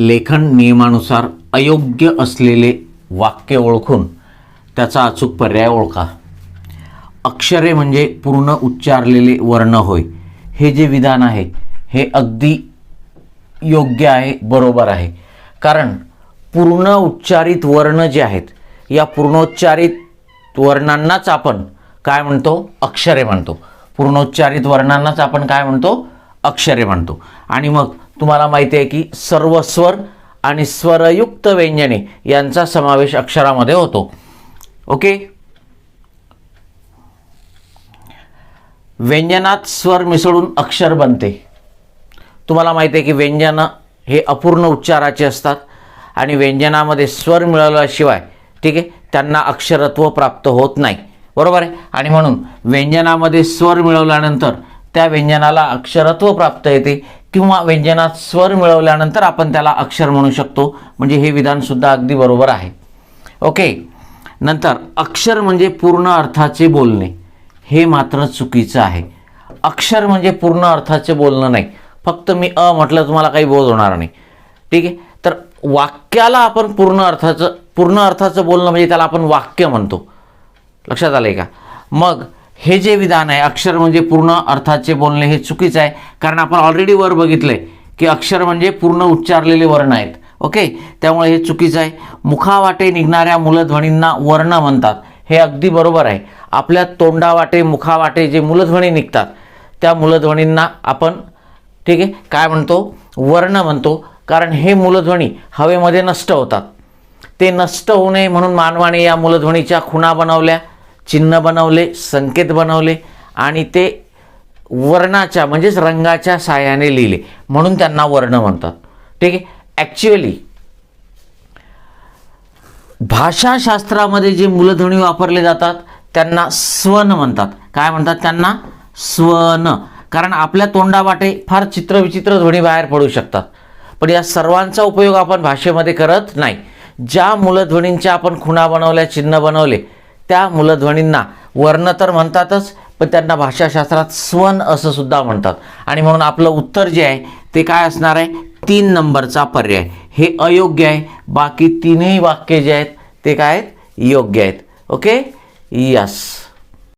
लेखन नियमानुसार अयोग्य असलेले वाक्य ओळखून त्याचा अचूक पर्याय ओळखा. अक्षरे म्हणजे पूर्ण उच्चारलेले वर्ण होय. हे जे विधान आहे हे अगदी योग्य आहे बरोबर आहे. कारण पूर्ण उच्चारित वर्ण जे आहेत या पूर्णोच्चारित वर्णांनाच आपण काय म्हणतो? अक्षरे म्हणतो. पूर्णोच्चारित वर्णांनाच आपण काय म्हणतो? अक्षरे म्हणतो. आणि मग तुम्हाला माहिती आहे की सर्व स्वर आणि स्वरयुक्त व्यंजने यांचा समावेश अक्षरामध्ये होतो. ओके? व्यंजनात स्वर मिसळून अक्षर बनते. तुम्हाला माहिती आहे की व्यंजनं हे अपूर्ण उच्चाराचे असतात आणि व्यंजनामध्ये स्वर मिळवल्याशिवाय ठीक आहे त्यांना अक्षरत्व प्राप्त होत नाही. बरोबर आहे? आणि म्हणून व्यंजनामध्ये स्वर मिळवल्यानंतर त्या व्यंजनाला अक्षरत्व प्राप्त येते. किंवा व्यंजनात स्वर मिळवल्यानंतर आपण त्याला अक्षर म्हणू शकतो. म्हणजे हे विधानसुद्धा अगदी बरोबर आहे. ओके. नंतर अक्षर म्हणजे पूर्ण अर्थाचे बोलणे. हे मात्र चुकीचं आहे. अक्षर म्हणजे पूर्ण अर्थाचे बोलणं नाही. फक्त मी अ म्हटलं तुम्हाला काही बोध होणार नाही. ठीक आहे? तर वाक्याला आपण पूर्ण अर्थाचं पूर्ण अर्थाचं बोलणं म्हणजे त्याला आपण वाक्य म्हणतो. लक्षात आलं आहे का? मग हे जे विधान आहे अक्षर म्हणजे पूर्ण अर्थाचे बोलणे हे चुकीचं आहे. कारण आपण ऑलरेडी वर बघितलं आहे की अक्षर म्हणजे पूर्ण उच्चारलेले वर्ण आहेत. ओके त्यामुळे हे चुकीचं आहे. मुखावाटे निघणाऱ्या मूलध्वनींना वर्ण म्हणतात. हे अगदी बरोबर आहे. आपल्या तोंडावाटे मुखावाटे जे मूलध्वनी निघतात त्या मूलध्वनींना आपण ठीक आहे काय म्हणतो? वर्ण म्हणतो. कारण हे मूलध्वनी हवेमध्ये नष्ट होतात. ते नष्ट होऊ नये म्हणून मानवाने या मूलध्वनीच्या खुणा बनवल्या. चिन्ह बनवले संकेत बनवले आणि ते वर्णाच्या म्हणजेच रंगाच्या साह्याने लिहिले. म्हणून त्यांना वर्ण म्हणतात. ठीक आहे? ॲक्च्युअली भाषाशास्त्रामध्ये जे मूलध्वनी वापरले जातात त्यांना स्वन म्हणतात. काय म्हणतात त्यांना? स्वन कारण आपल्या तोंडावाटे फार चित्रविचित्र ध्वनी बाहेर पडू शकतात. पण या सर्वांचा उपयोग आपण भाषेमध्ये करत नाही. ज्या मूलध्वनींच्या आपण खुणा बनवल्या चिन्ह बनवले त्या मूलध्वनींना. वर्ण तर म्हणतातच पण त्यांना भाषाशास्त्रात स्वन असं सुद्धा म्हणतात. आणि म्हणून आपलं उत्तर जे आहे ते काय असणार आहे? तीन नंबरचा पर्याय. हे अयोग्य आहे. बाकी तीनही वाक्य जे आहेत ते काय आहेत? योग्य आहेत. ओके? यस